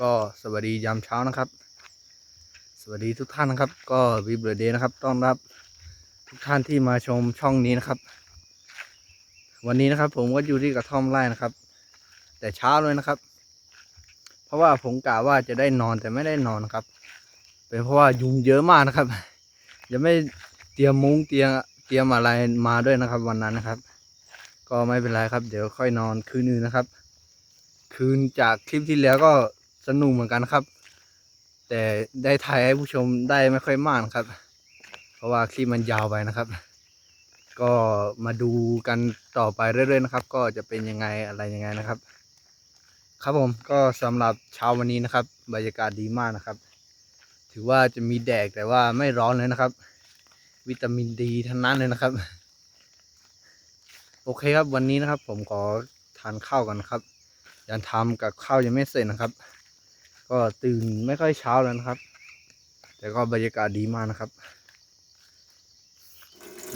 ก็สวัสดียามเช้านะครับ สวัสดีทุกท่านนะครับ ก็วีเบอร์เดย์นะครับ ต้อนรับทุกท่านที่มาชมช่องนี้นะครับ วันนี้นะครับ ผมก็อยู่ที่กระท่อมไร่นะครับ แต่เช้าเลยนะครับ เพราะว่าผมกะว่าจะได้นอนแต่ไม่ได้นอนนะครับ เป็นเพราะว่ายุงเยอะมากนะครับยังไม่เตรียมมุ้งเตรียมเตรียมอะไรมาด้วยนะครับ วันนั้นนะครับ ก็ไม่เป็นไรครับ เดี๋ยวค่อยนอนคืนนึงนะครับ คืนจากคลิปที่แล้วก็ สนุกเหมือนกันครับ แต่ได้ถ่ายให้ผู้ชมได้ไม่ค่อยมากนะครับ เพราะว่าคลิปมันยาวไปนะครับ ก็มาดูกันต่อไปเรื่อยๆนะครับ ก็จะเป็นยังไงอะไรยังไงนะครับ ครับผมก็สำหรับเช้าวันนี้นะครับ บรรยากาศดีมากนะครับ ถือว่าจะมีแดดแต่ว่าไม่ร้อนเลยนะครับ วิตามินดีทั้งนั้นเลยนะครับ โอเคครับวันนี้นะครับ ผมขอทานข้าวก่อนครับยังทำกับข้าวยังไม่เสร็จนะครับ ก็ตื่นไม่ค่อยเช้าแล้วนะครับ แต่ก็บรรยากาศดีมากนะครับ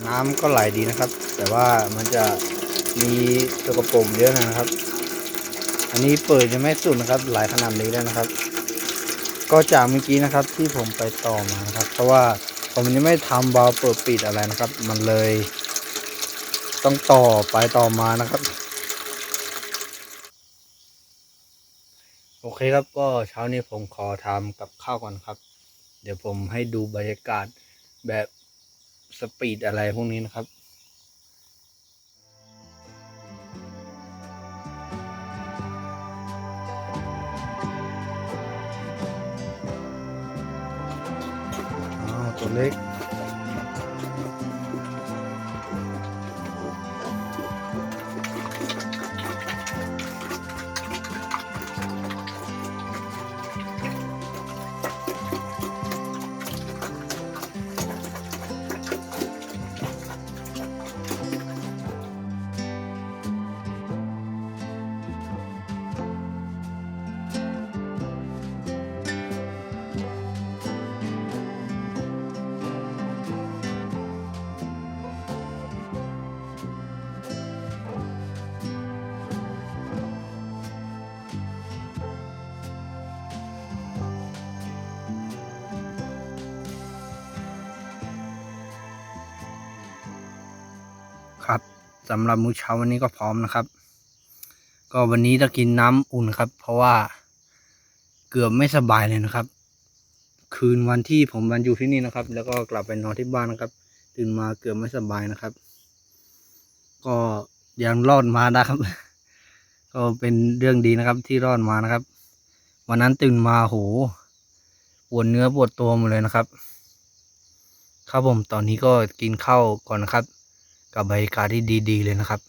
น้ำก็ไหลดีนะครับ แต่ว่ามันจะมีสกปรกเยอะนะครับ อันนี้เปิดยังไม่สุดนะครับ หลายขนาดนี้แล้วนะครับ ก็จากเมื่อกี้นะครับที่ผมไปต่อมานะครับ เพราะว่าผมยังไม่ทำบาล์วเปิดปิดอะไรนะครับ มันเลย ต้องต่อไปต่อมานะครับ โอ เคครับก็เช้านี้ผมขอทำกับข้าวก่อนครับ เดี๋ยวผมให้ดูบรรยากาศแบบสปีดอะไรพวกนี้นะครับ สำหรับมื้อเช้าวันนี้ก็พร้อมนะครับ ก็วันนี้จะกินน้ำอุ่นครับ เพราะว่าเกือบไม่สบายเลยนะครับ คืนวันที่ผมวันอยู่ที่นี่นะครับ แล้วก็กลับไปนอนที่บ้านนะครับ ตื่นมาเกือบไม่สบายนะครับ ก็ยังรอดมาได้ครับ ก็เป็นเรื่องดีนะครับ ที่รอดมานะครับ วันนั้นตื่นมาโหปวดเนื้อปวดตัวหมดเลยนะครับ ครับผมตอนนี้ก็กินข้าวก่อนนะครับ กับบกาที่ดีๆเลยนะครับ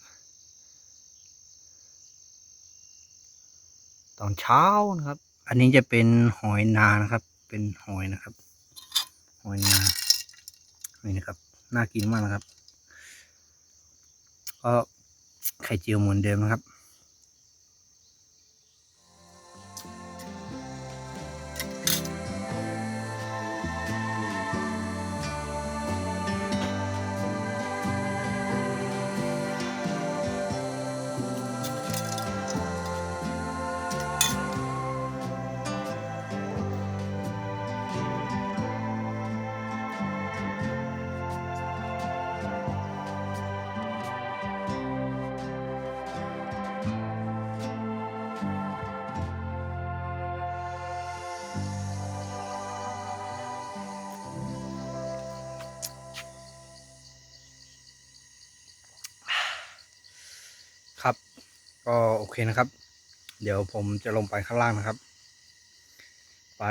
ตอนเช้านะครับ อันนี้จะเป็นหอยนานะครับ เป็นหอยนะครับ หอยนานี่นะครับน่ากินมากนะครับก็ไข่เจียวเหมือนเดิมนะครับ ก็โอเคนะครับ เดี๋ยวผมจะลงไปข้างล่างนะครับ ไป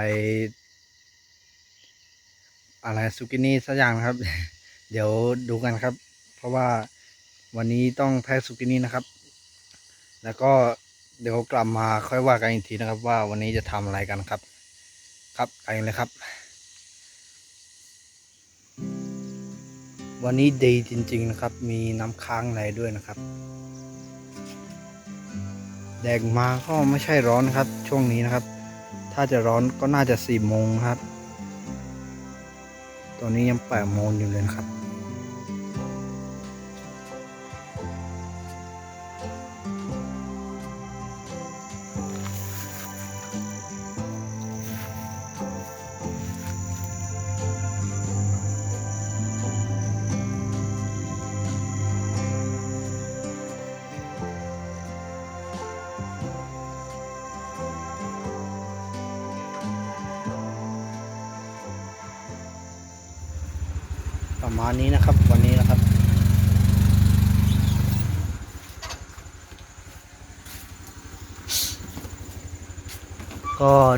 อะไรสุกินี่สักอย่างนะครับ เดี๋ยวดูกันครับ เพราะว่าวันนี้ต้องแพ้สุกินี่นะครับ แล้วก็เดี๋ยวกลับมาค่อยว่ากันอีกทีนะครับ ว่าวันนี้จะทำอะไรกันครับ ครับไปเลยครับ วันนี้ดีจริง ๆ นะครับ มีน้ำค้างในด้วยนะครับ แดดมาก็ไม่ใช่ร้อนครับ ช่วงนี้นะครับ ถ้าจะร้อนก็น่าจะสี่โมงครับ ตอนนี้ยังแปดโมงอยู่เลยนะครับ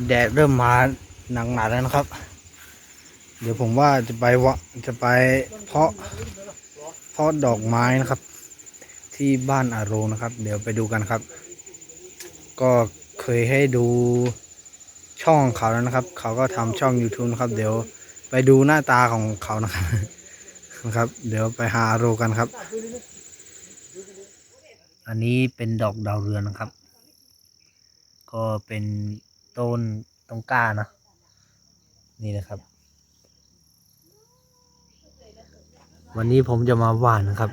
แดดเริ่มมาหนักหนาแล้วนะครับ เดี๋ยวผมว่าจะไปวะจะไปเพาะเพาะดอกไม้นะครับ ที่บ้านอาโรนะครับ เดี๋ยวไปดูกันครับ ก็เคยให้ดูช่องเขาแล้วนะครับ เขาก็ทำช่อง YouTube นะครับ เดี๋ยวไปดูหน้าตาของเขานะครับนะครับ เดี๋ยวไปหาอาโรกันครับ อันนี้เป็นดอกดาวเรืองนะครับ ก็เป็น ต้นตรงกล้านะนี่นะครับ วันนี้ผมจะมาหว่านนะครับ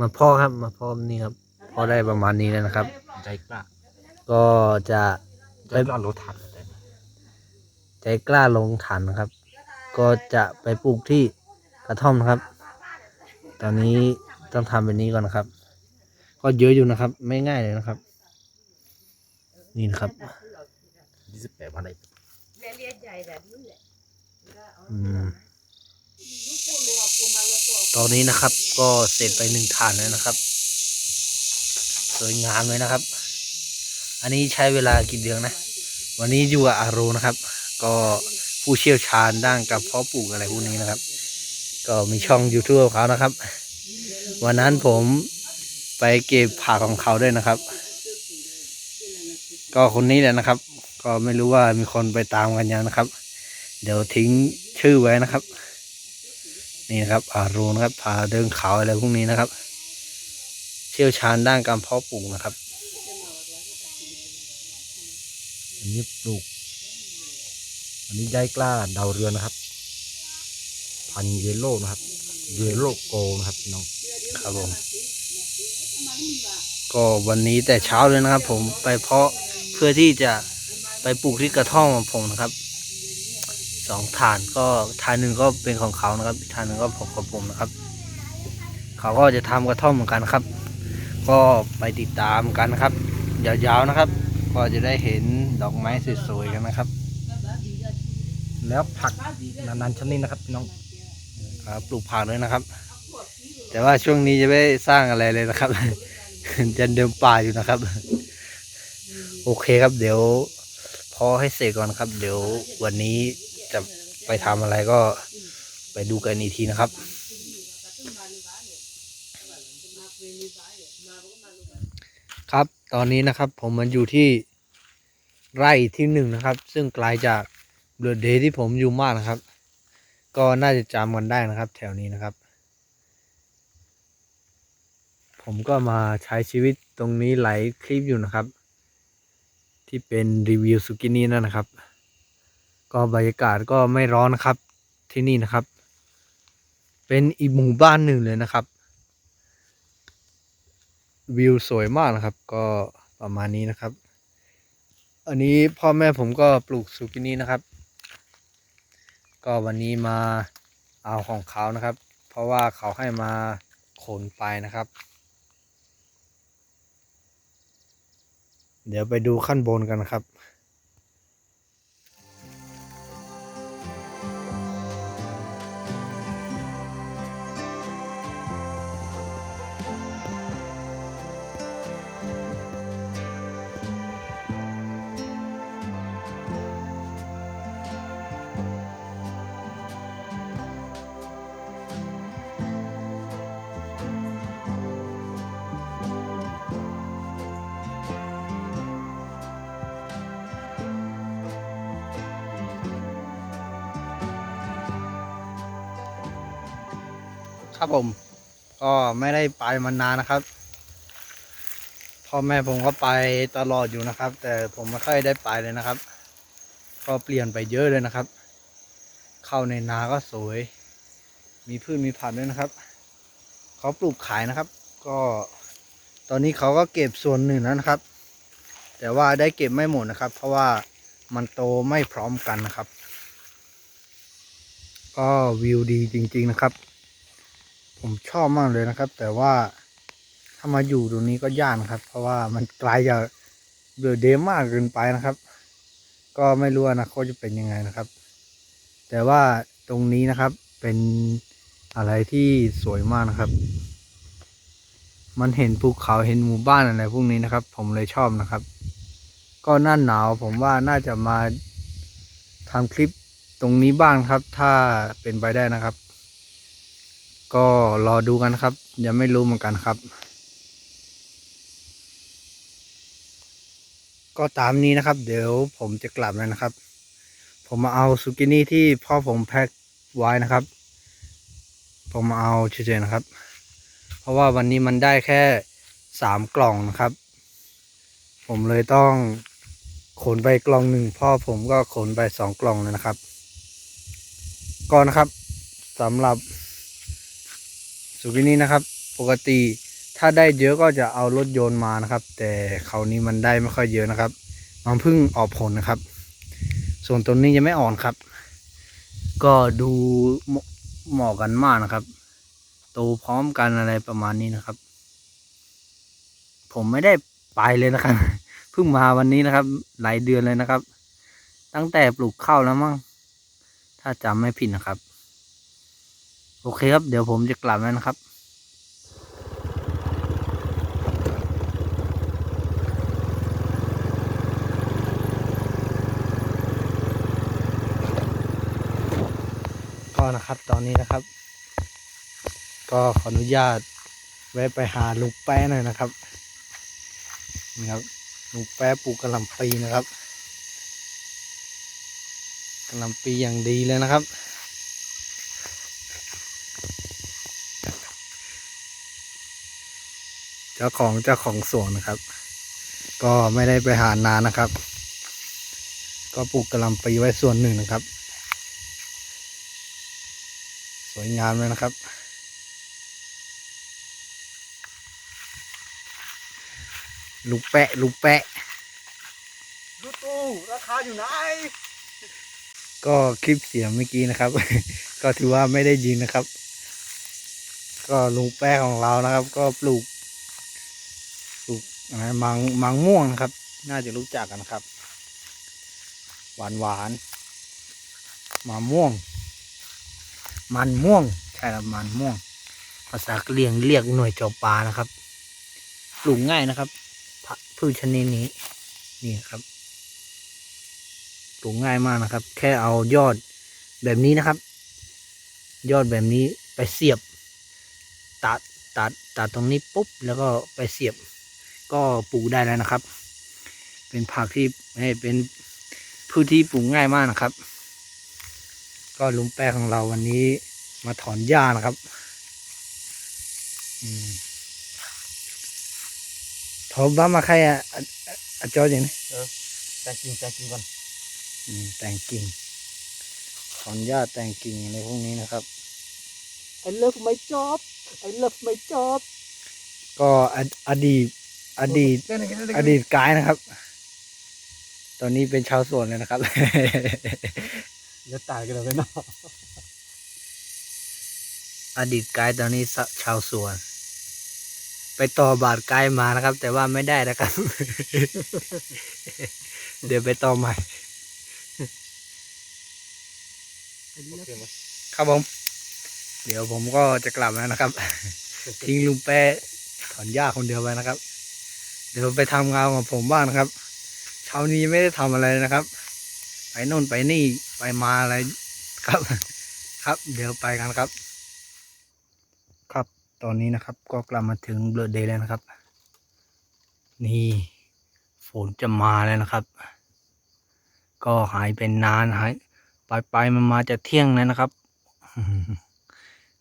มาพ่อครับมาพ่อนี่ครับพ่อได้ประมาณนี้แล้วนะครับ ใจกล้า ก็จะใจกล้ารถถังแต่ใจกล้าลงฐานนะครับ ก็จะไปปลูกที่กระท่อมนะครับ ตอนนี้ต้องทำแบบนี้ก่อนนะครับ ก็เยอะอยู่นะครับ ไม่ง่ายเลยนะครับ นี่นะครับ ยี่สิบแปดวันได้อืมตอนนี้นะครับ ก็เสร็จไปหนึ่งฐานแล้วนะครับ สวยงามเลยนะครับ อันนี้ใช้เวลากี่เดือนนะ วันนี้อยู่กับอาโรนะครับ ก็ผู้เชี่ยวชาญด้านกับเพาะปลูกอะไรพวกนี้นะครับ ก็มีช่อง YouTube ของเขานะครับ วันนั้นผมไปเก็บผักของเขาด้วยนะครับ ก็คนนี้แหละนะครับ ก็ไม่รู้ว่ามีคนไปตามกันยังนะครับ เดี๋ยวทิ้งชื่อไว้นะครับ นี่นะครับอาโรนะครับพาเดินเขาอะไรพวกนี้นะครับ เชี่ยวชาญด้านการเพาะปลูกนะครับอันนี้ปลูก อันนี้ใจกล้าดาวเรือนนะครับ พันเยลโล่นะครับ เยลโล่โกนะครับน้องครับผมก็วันนี้แต่เช้าเลยนะครับ ผมไปเพาะเพื่อที่จะ ไปปลูกที่กระท่อมของผมนะครับสองฐานก็ฐานหนึ่งก็เป็นของเขานะครับฐานหนึ่งก็ของผมนะครับ เขาก็จะทำกระท่อมเหมือนกันครับ ก็ไปติดตามกันนะครับยาวๆนะครับ ก็จะได้เห็นดอกไม้สวยๆกันนะครับ แล้วผักนานๆชนิดนะครับพี่น้องครับปลูกผักด้วยนะครับ แต่ว่าช่วงนี้จะไม่สร้างอะไรเลยนะครับจะเดิมป่าอยู่นะครับ โอเคครับเดี๋ยว พอให้เสร็จก่อนครับ เดี๋ยววันนี้จะไปทำอะไรก็ไปดูกันอีกทีนะครับ ครับตอนนี้นะครับผมมันอยู่ที่ไร่ที่หนึ่งนะครับ ซึ่งไกลจากเดือดเดย์ที่ผมอยู่มากนะครับ ก็น่าจะจำกันได้นะครับ แถวนี้นะครับ ผมก็มาใช้ชีวิตตรงนี้หลายคลิปอยู่นะครับ ที่เป็นรีวิวสุกินี่นั่นนะครับ ก็บรรยากาศก็ไม่ร้อนนะครับที่นี่นะครับ เป็นอีกหมู่บ้านหนึ่งเลยนะครับ วิวสวยมากนะครับ ก็ประมาณนี้นะครับ อันนี้พ่อแม่ผมก็ปลูกสุกินี่นะครับ ก็วันนี้มาเอาของเขานะครับ เพราะว่าเขาให้มาขนไปนะครับ เดี๋ยวไปดูขั้นบนกันครับ ครับผม ก็ไม่ได้ไปมานานนะครับพ่อแม่ผมก็ไปตลอดอยู่นะครับ แต่ผมไม่ค่อยได้ไปเลยนะครับ ก็เปลี่ยนไปเยอะเลยนะครับ เข้าในนาก็สวย มีพืชมีผักด้วยนะครับเขาปลูกขายนะครับ ก็ตอนนี้เขาก็เก็บส่วนหนึ่งแล้วนะครับ แต่ว่าได้เก็บไม่หมดนะครับ เพราะว่ามันโตไม่พร้อมกันนะครับ ก็วิวดีจริง ๆนะครับ ผมชอบมากเลยนะครับ แต่ว่าถ้ามาอยู่ตรงนี้ก็ยากนะครับ เพราะว่ามันไกลจากเดือดเดมมากเกินไปนะครับ ก็ไม่รู้อนาคตจะเป็นยังไงนะครับ แต่ว่าตรงนี้นะครับเป็นอะไรที่สวยมากนะครับ มันเห็นภูเขาเห็นหมู่บ้านอะไรพวกนี้นะครับ ผมเลยชอบนะครับ ก็หน้าหนาวผมว่าน่าจะมาทำคลิปตรงนี้บ้างครับ ถ้าเป็นไปได้นะครับ ก็รอดูกันครับ ยังไม่รู้เหมือนกันครับ ก็ตามนี้นะครับ เดี๋ยวผมจะกลับแล้วนะครับ ผมมาเอาซูกินี่ที่พ่อผมแพ็คไว้นะครับ ผมมาเอาเฉยๆนะครับ เพราะว่าวันนี้มันได้แค่สามกล่องนะครับ ผมเลยต้องขนไปกล่องหนึ่งพ่อผมก็ขนไปสองกล่องเลยนะครับ ก็นะครับสำหรับ สุกินี่นะครับ ปกติถ้าได้เยอะก็จะเอารถโยนมานะครับ แต่คราวนี้มันได้ไม่ค่อยเยอะนะครับ มันเพิ่งออกผลนะครับ ส่วนตัวนี้ยังไม่อ่อนครับ ก็ดูเหมาะเหมาะกันมากนะครับโตพร้อมกันอะไรประมาณนี้นะครับ ผมไม่ได้ไปเลยนะครับเพิ่งมาวันนี้นะครับ หลายเดือนเลยนะครับ ตั้งแต่ปลูกข้าวแล้วมั้งถ้าจำไม่ผิดนะครับ โอเคครับ เดี๋ยวผมจะกลับแล้วนะครับก็นะครับตอนนี้นะครับ ก็ขออนุญาตแวะไปหาลุงแป๊ะหน่อยนะครับนี่ครับลุงแป๊ะปลูกกระหล่ำปีนะครับกระหล่ำปีอย่างดีเลยนะครับ เจ้าของเจ้าของสวนนะครับ ก็ไม่ได้ไปหานานนะครับ ก็ปลูกกระหล่ำปีไว้ส่วนหนึ่งนะครับ สวยงามเลยนะครับ ลูกแปะลูกแปะลูกตู้ราคาอยู่ไหนก็คลิปเสียงเมื่อกี้นะครับ ก็ถือว่าไม่ได้ยินนะครับ ก็ลุงแป้ของเรานะครับ ก็ปลูกปลูกอะไร มังมังม่วงนะครับ น่าจะรู้จักกันครับ หวานหวานมะม่วง มันม่วงใช่ครับมันม่วง ภาษาเหรียงเรียกหน่วยจอปลานะครับปลูกง่ายนะครับพืชชนิดนี้ นี่ครับปลูกง่ายมากนะครับ แค่เอายอดแบบนี้นะครับ ยอดแบบนี้ไปเสียบ ตัดตัดตัดตรงนี้ปุ๊บแล้วก็ไปเสียบ ก็ปลูกได้แล้วนะครับ เป็นผักที่ให้เป็นพืชที่ปลูกง่ายมากนะครับ ก็ลุงแป้ของเราวันนี้มาถอนหญ้านะครับอืมถอนบ้ามาใครอะอะอะอะจออย่างนี้แต่กินแต่กินก่อนอืมแต่งกิ่งถอนหญ้าแต่งกิ่งอะไรพวกนี้นะครับ I love my job I love my job ก็ออดีต อดีต อดีตไกด์นะครับ ตอนนี้เป็นชาวสวนเลยนะครับเดี๋ยวตายกันเลยเนาะอดีตไกด์ตอนนี้สะชาวสวน ไปต่อบาทไกด์มานะครับ แต่ว่าไม่ได้นะครับ เดี๋ยวไปต่อใหม่โอเคไหมครับผม เดี๋ยวผมก็จะกลับแล้วนะครับ ทิ้งลุงแป้ถอนหญ้าคนเดียวไปนะครับ เดี๋ยวไปทำงานของผมบ้างนะครับ เช้านี้ไม่ได้ทำอะไรนะครับ ไปโน่นไปนี่ไปมาอะไรครับ ครับ เดี๋ยวไปกันครับ ครับตอนนี้นะครับ ก็กลับมาถึงเบลเดย์แล้วนะครับ นี่ฝนจะมาแล้วนะครับ ก็หายเป็นนานหายไปไปมันมาจะเที่ยงแล้วนะครับ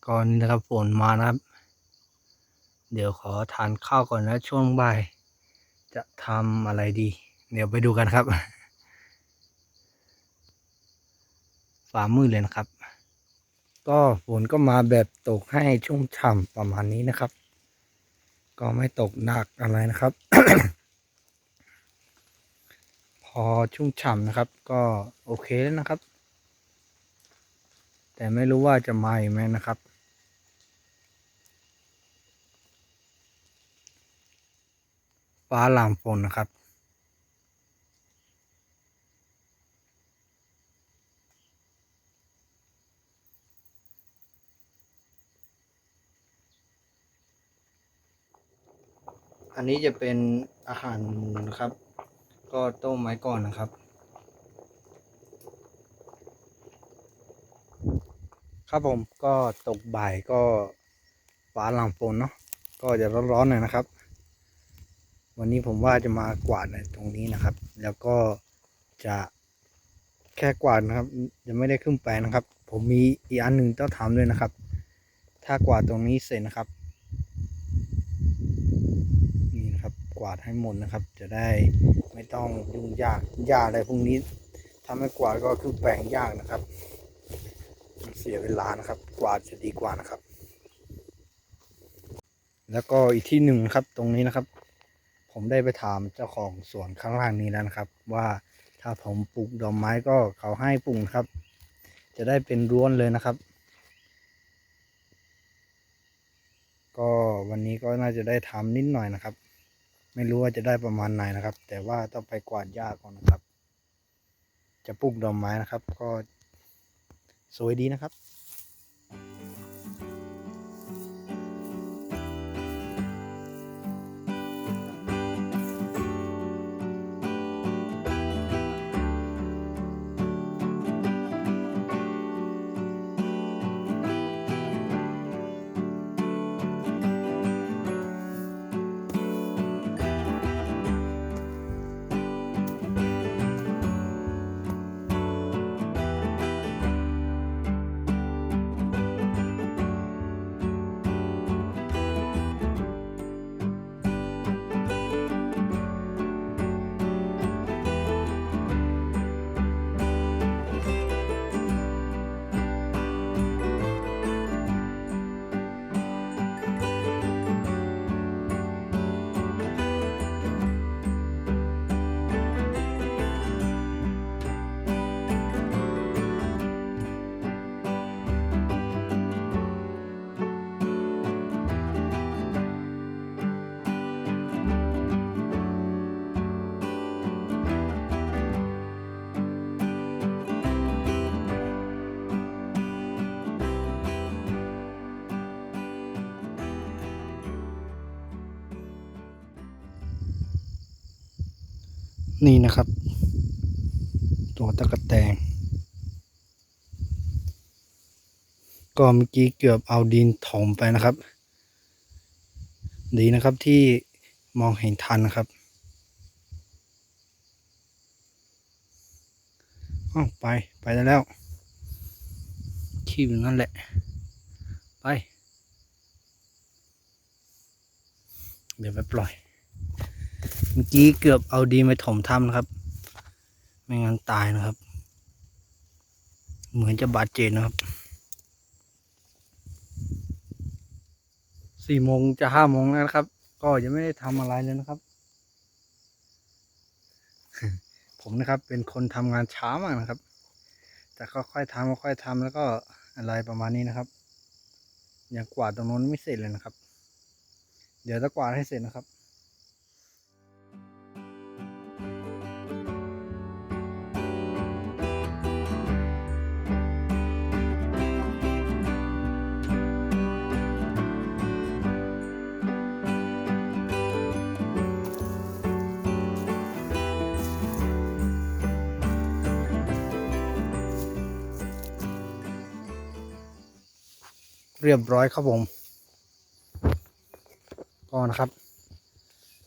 ก่อนนี้นะครับฝนมานะครับ เดี๋ยวขอทานข้าวก่อนนะช่วงบ่าย จะทำอะไรดี เดี๋ยวไปดูกันครับ ฝ่ามืดเลยนะครับ ก็ฝนก็มาแบบตกให้ชุ่มฉ่ำประมาณนี้นะครับ ก็ไม่ตกหนักอะไรนะครับ พอชุ่มฉ่ำนะครับ ก็โอเคแล้วนะครับ แต่ไม่รู้ว่าจะมาอีกไหมนะครับ ฟ้าลามฝนนะครับ อันนี้จะเป็นอาหารนะครับ ก็ต้มไม้ก่อนนะครับ ครับผมก็ตกบ่ายก็ฟ้าลางฝนเนาะก็จะร้อนๆหน่อยนะครับ วันนี้ผมว่าจะมากวาดในตรงนี้นะครับ แล้วก็จะแค่กวาดนะครับยังไม่ได้ขึ้นแปลงนะครับ ผมมีอีกอันหนึ่งต้องทำด้วยนะครับ ถ้ากวาดตรงนี้เสร็จนะครับ นี่นะครับ กวาดให้หมดนะครับ จะได้ไม่ต้องยุ่งยากยากอะไรพวกนี้ถ้าไม่กวาดก็คือแปลงยากนะครับ เสียเวลานะครับ กวาดจะดีกว่านะครับ แล้วก็อีกที่หนึ่งนะครับ ตรงนี้นะครับ ผมได้ไปถามเจ้าของสวนข้างล่างนี้แล้วนะครับ ว่าถ้าผมปลูกดอกไม้ก็เขาให้ปลูกครับ จะได้เป็นร้วนเลยนะครับ ก็วันนี้ก็น่าจะได้ทำนิดหน่อยนะครับ ไม่รู้ว่าจะได้ประมาณไหนนะครับ แต่ว่าต้องไปกวาดหญ้าก่อนนะครับ จะปลูกดอกไม้นะครับ ก็สวยดีนะครับ นี่นะครับ ตัวตะกะแตง ก็เมื่อกี้เกือบเอาดินถมไปนะครับ ดีนะครับที่มองเห็นทันนะครับอ้าวไป ไปได้แล้ว ขี้อยู่นั่นแหละ ไป เดี๋ยวไปปล่อย มื่อกี้เกือบเอาดีไปถมถ้ำนะครับ ไม่งั้นตายนะครับ เหมือนจะบาดเจ็บนะครับสี่โมงจะห้าโมงแล้วนะครับ ก็ยังไม่ได้ทำอะไรเลยนะครับ ผมนะครับ เป็นคนทำงานช้ามากนะครับ แต่ค่อยๆทำค่อยๆทำแล้วก็อะไรประมาณนี้นะครับยังกวาดตรงโน้นไม่เสร็จเลยนะครับ เดี๋ยวจะกวาดให้เสร็จนะครับ เรียบร้อยครับผมก็นะครับ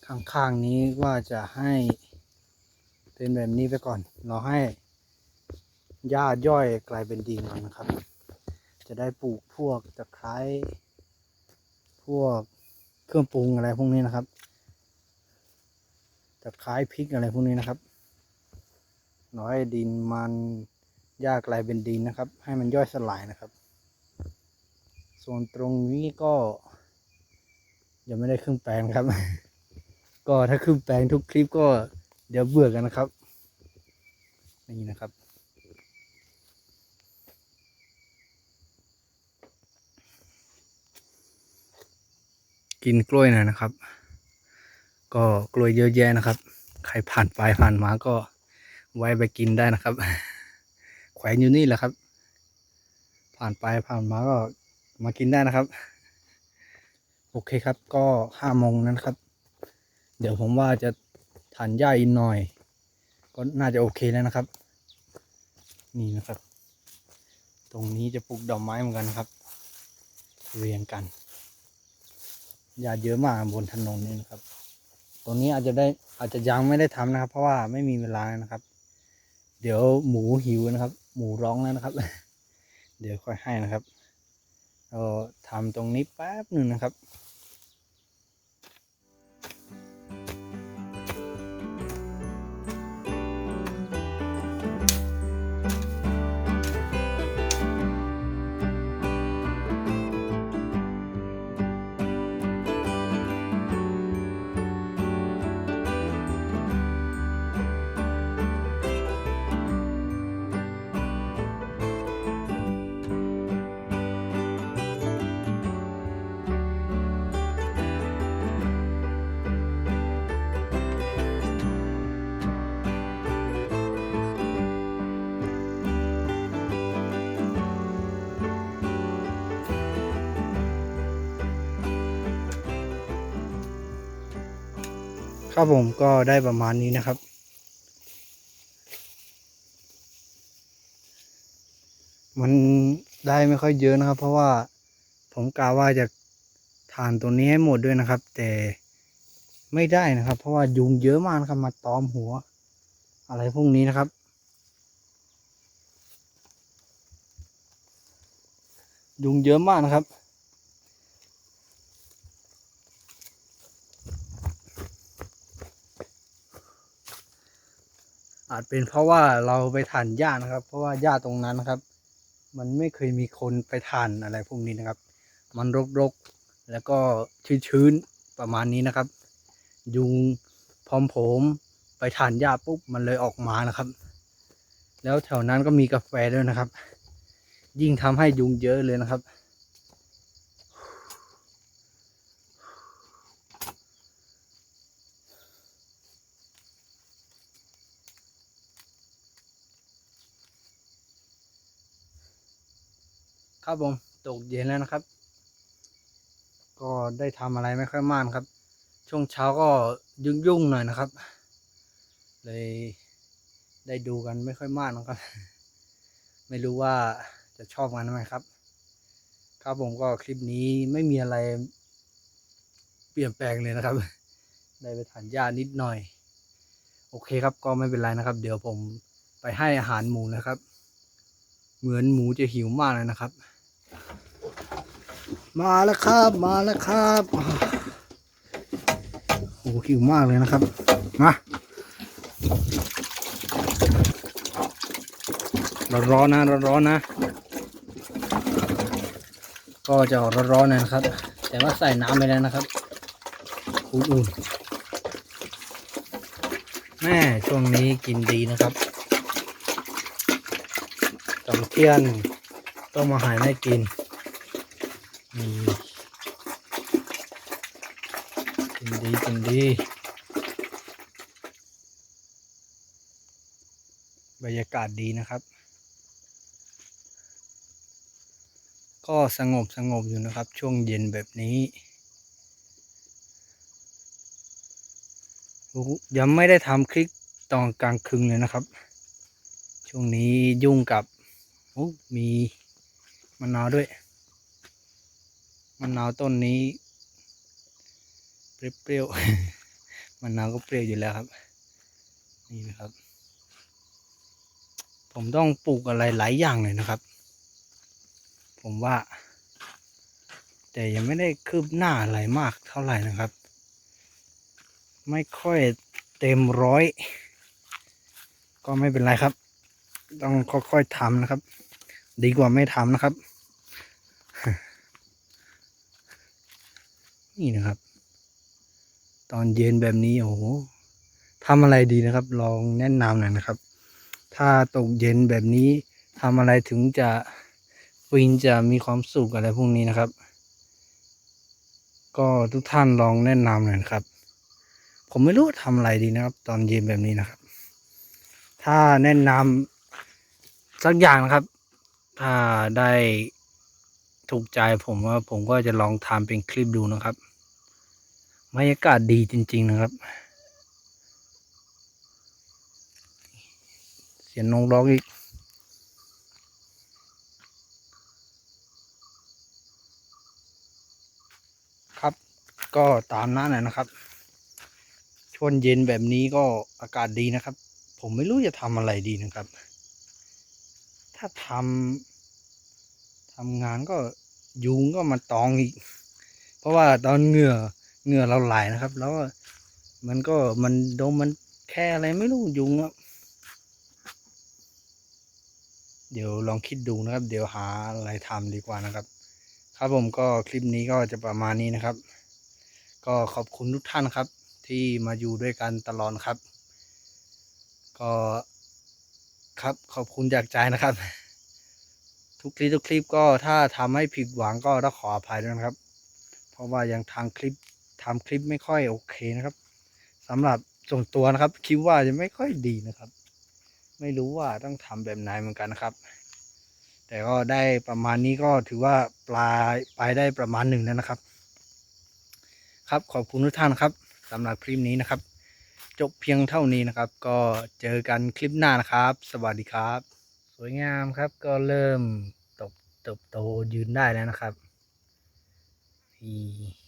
ข้างๆนี้ว่าจะให้เป็นแบบนี้ไปก่อน เราให้หญ้าย่อยกลายเป็นดินก่อนนะครับ จะได้ปลูกพวกตะไคร้พวกเครื่องปรุงอะไรพวกนี้นะครับตะไคร้พริกอะไรพวกนี้นะครับเราให้ดินมันหญ้ากลายเป็นดินนะครับ ให้มันย่อยสลายนะครับ ส่วนตรงนี้ก็ ยังไม่ได้ครึ่งแปลงครับ ก็ถ้าครึ่งแปลงทุกคลิปก็เดี๋ยวเบื่อกันนะครับ นี่นะครับกินกล้วยหน่อยนะครับ ก็กล้วยเยอะแยะนะครับ ใครผ่านไปผ่านมาก็ไว้ไปกินได้นะครับ แขวนอยู่นี่แหละครับ ผ่านไปผ่านมาก็ มากินได้นะครับ โอเคครับ ก็ห้าโมงนั้นครับ เดี๋ยวผมว่าจะทานหญ้าอีกหน่อย ก็น่าจะโอเคแล้วนะครับ นี่นะครับ ตรงนี้จะปลูกดอกไม้เหมือนกันนะครับ เรียงกันหญ้าเยอะมากบนถนนนี่นะครับ ตรงนี้อาจจะได้อาจจะยังไม่ได้ทำนะครับ เพราะว่าไม่มีเวลานะครับ เดี๋ยวหมูหิวนะครับ หมูร้องแล้วนะครับ เดี๋ยวค่อยให้นะครับ เราทำตรงนี้แป๊บหนึ่งนะครับ ครับผมก็ได้ประมาณนี้นะครับ มันได้ไม่ค่อยเยอะนะครับ เพราะว่าผมกะว่าจะทานตัวนี้ให้หมดด้วยนะครับ แต่ไม่ได้นะครับ เพราะว่ายุงเยอะมากครับมาตอมหัว อะไรพวกนี้นะครับ ยุงเยอะมากนะครับ อาจเป็นเพราะว่าเราไปทานหญ้านะครับ เพราะว่าหญ้าตรงนั้นนะครับ มันไม่เคยมีคนไปทานอะไรพวกนี้นะครับ มันรกๆแล้วก็ชื้นๆประมาณนี้นะครับ ยุงพร้อมผมไปทานหญ้าปุ๊บมันเลยออกมานะครับ แล้วแถวนั้นก็มีกาแฟด้วยนะครับ ยิ่งทำให้ยุงเยอะเลยนะครับ ครับผมตกเย็นแล้วนะครับ ก็ได้ทำอะไรไม่ค่อยมากครับ ช่วงเช้าก็ยุ่งๆหน่อยนะครับ เลยได้ดูกันไม่ค่อยมากนะครับ ไม่รู้ว่าจะชอบกันไหมครับ ครับผมก็คลิปนี้ไม่มีอะไร เปลี่ยนแปลงเลยนะครับ ได้ไปทานหญ้านิดหน่อย โอเคครับก็ไม่เป็นไรนะครับ เดี๋ยวผมไปให้อาหารหมูนะครับ เหมือนหมูจะหิวมากเลยนะครับ มาแล้วครับมาแล้วครับโอ้โหหิวมากเลยนะครับ มาร้อนๆนะร้อนๆนะ ก็จะออกร้อนๆน่ยนะครับ แต่ว่าใส่น้ำไปแล้วนะครับอุ่นๆแม่ช่วงนี้กินดีนะครับตอนเทียง ต้องมาหายให้กินนี่กินดีกินดี บรรยากาศดีนะครับ ก็สงบสงบอยู่นะครับ ช่วงเย็นแบบนี้ยังไม่ได้ทำคลิปตอนกลางคืนเลยนะครับ ช่วงนี้ยุ่งกับมี มะนาวด้วยมะนาวต้นนี้ เปรี้ยวๆมะนาวก็เปรี้ยวอยู่แล้วครับ นี่นะครับ ผมต้องปลูกอะไรหลายอย่างเลยนะครับ ผมว่า แต่ยังไม่ได้คืบหน้าอะไรมากเท่าไหร่นะครับ ไม่ค่อยเต็มร้อย ก็ไม่เป็นไรครับ ต้องค่อยๆทำนะครับ ดีกว่าไม่ทำนะครับ นี่นะครับ ตอนเย็นแบบนี้โอ้โหทำอะไรดีนะครับ ลองแนะนำหน่อยนะครับ ถ้าตกเย็นแบบนี้ทำอะไรถึงจะฟินจะมีความสุขอะไรพวกนี้นะครับ ก็ทุกท่านลองแนะนำหน่อยครับ ผมไม่รู้ทำอะไรดีนะครับ ตอนเย็นแบบนี้นะครับ ถ้าแนะนำสักอย่างนะครับ ถ้าได้ถูกใจผมว่าผมก็จะลองทำเป็นคลิปดูนะครับ บรรยากาศดีจริง ๆ นะครับ เสียงนกร้องอีก ครับก็ตามนั้นนะนะครับ ช่วงเย็นแบบนี้ก็อากาศดีนะครับ ผมไม่รู้จะทำอะไรดีนะครับ ถ้าทำทำงานก็ยุงก็มาตองอีก เพราะว่าตอนเหงื่อ เหงื่อเราไหลนะครับ แล้วมันก็มันโดนมันแค่อะไรไม่รู้ยุงอะเดี๋ยวลองคิดดูนะครับ เดี๋ยวหาอะไรทำดีกว่านะครับ ครับผมก็คลิปนี้ก็จะประมาณนี้นะครับ ก็ขอบคุณทุกท่านครับ ที่มาอยู่ด้วยกันตลอดครับ ก็ครับขอบคุณจากใจนะครับ ทุกคลิปทุกคลิปก็ถ้าทำให้ผิดหวังก็ต้องขออภัยด้วยนะครับ เพราะว่ายังทางคลิป ทำคลิปไม่ค่อยโอเคนะครับสำหรับส่วนตัวนะครับคิดว่าจะไม่ค่อยดีนะครับ ไม่รู้ว่าต้องทำแบบไหนเหมือนกันนะครับ แต่ก็ได้ประมาณนี้ก็ถือว่าปลายไปได้ประมาณหนึ่งแล้วนะครับ ครับขอบคุณทุกท่านครับสำหรับคลิปนี้นะครับ จบเพียงเท่านี้นะครับ ก็เจอกันคลิปหน้านะครับ สวัสดีครับ สวยงามครับก็เริ่มตบตบโตยืนได้แล้วนะครับนี่